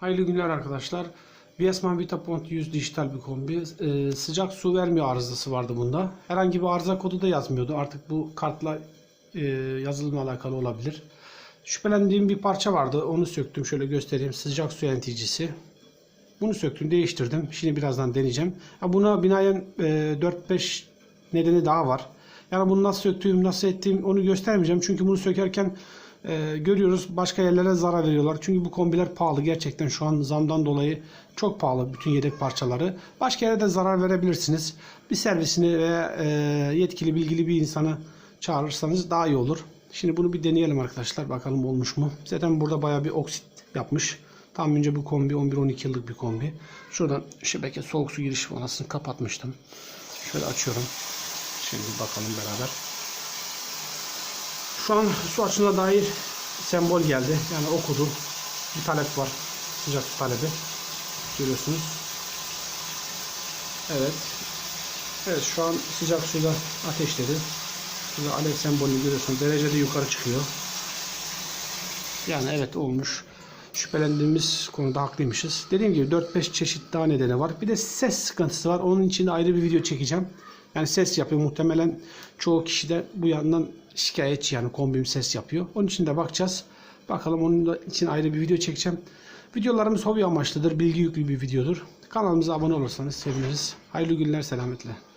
Hayırlı günler arkadaşlar. Viesman Vitapont 100 dijital bir kombi. Ee, sıcak su vermiyor arızası vardı bunda. Herhangi bir arıza kodu da yazmıyordu. Artık bu kartla e, yazılımla alakalı olabilir. Şüphelendiğim bir parça vardı. Onu söktüm. Şöyle göstereyim. Sıcak su yöneticisi. Bunu söktüm, değiştirdim. Şimdi birazdan deneyeceğim. Ha, buna binaen e, 4-5 nedeni daha var. Yani bunu nasıl söktüğüm, nasıl ettiğim onu göstermeyeceğim. Çünkü bunu sökerken e, görüyoruz başka yerlere zarar veriyorlar. Çünkü bu kombiler pahalı. Gerçekten şu an zamdan dolayı çok pahalı bütün yedek parçaları. Başka yere de zarar verebilirsiniz. Bir servisini veya e, yetkili bilgili bir insanı çağırırsanız daha iyi olur. Şimdi bunu bir deneyelim arkadaşlar. Bakalım olmuş mu? Zaten burada bayağı bir oksit yapmış. Tahminimce bu kombi 11-12 yıllık bir kombi. Şuradan şebeke soğuk su giriş vanasını kapatmıştım. Şöyle açıyorum. Şimdi bakalım beraber. Şu an su açına dair sembol geldi. Yani okudu. Bir talep var. Sıcak su talebi. Görüyorsunuz. Evet. Evet şu an sıcak suyla ateşledi. Şurada alev sembolünü görüyorsunuz. Derecede yukarı çıkıyor. Yani evet olmuş. Şüphelendiğimiz konuda haklıymışız. Dediğim gibi 4-5 çeşit daha nedeni var. Bir de ses sıkıntısı var. Onun için de ayrı bir video çekeceğim. Yani ses yapıyor. Muhtemelen çoğu kişi de bu yandan şikayetçi yani kombim ses yapıyor. Onun için de bakacağız. Bakalım onun için ayrı bir video çekeceğim. Videolarımız hobi amaçlıdır. Bilgi yüklü bir videodur. Kanalımıza abone olursanız seviniriz. Hayırlı günler, selametle.